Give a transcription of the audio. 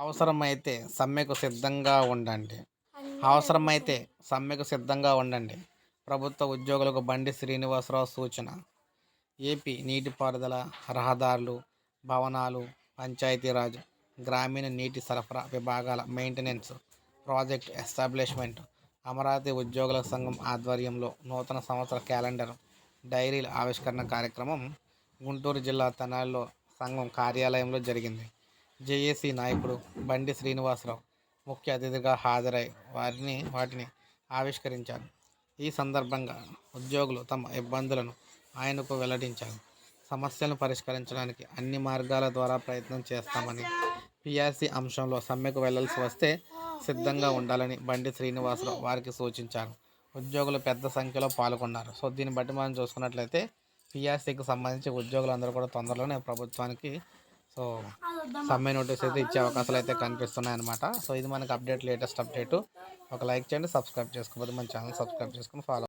అవసరమైతే సమ్మెకు సిద్ధంగా ఉండండి. అవసరమైతే సమ్మెకు సిద్ధంగా ఉండండి. ప్రభుత్వ ఉద్యోగులకు బండి శ్రీనివాసరావు సూచన. ఏపీ నీటిపారుదల రహదారులు భవనాలు పంచాయతీరాజ్ గ్రామీణ నీటి సరఫరా విభాగాల మెయింటెనెన్స్ ప్రాజెక్ట్ ఎస్టాబ్లిష్మెంట్. అమరావతి ఉద్యోగుల సంఘం ఆధ్వర్యంలో నూతన సంవత్సర క్యాలెండర్ డైరీల ఆవిష్కరణ కార్యక్రమం గుంటూరు జిల్లా తెనాలిలో సంఘం కార్యాలయంలో జరిగింది. జేఏసీ నాయకుడు బండి శ్రీనివాసరావు ముఖ్య అతిథిగా హాజరై వారిని వాటిని ఆవిష్కరించారు. ఈ సందర్భంగా ఉద్యోగులు తమ ఇబ్బందులను ఆయనకు వెల్లడించారు. సమస్యలను పరిష్కరించడానికి అన్ని మార్గాల ద్వారా ప్రయత్నం చేస్తామని పిఆర్సీ అంశంలో సమ్మెకు వెళ్ళాల్సి వస్తే సిద్ధంగా ఉండాలని బండి శ్రీనివాసరావు వారికి సూచించారు. ఉద్యోగులు పెద్ద సంఖ్యలో పాల్గొన్నారు. సో దీన్ని బట్టి మనం చూసుకున్నట్లయితే పిఆర్సీకి సంబంధించి ఉద్యోగులందరూ కూడా తొందరలోనే ప్రభుత్వానికి సో సమ్మె నోటీస్ అయితే ఇచ్చే అవకాశాలు అయితే కనిపిస్తున్నాయి అనమాట సో ఇది మనకి అప్డేట్ లేటెస్ట్ అప్డేట్. ఒక లైక్ చేయండి సబ్స్క్రైబ్ చేసుకోకపోతే మన ఛానల్ సబ్స్క్రైబ్ చేసుకుని ఫాలో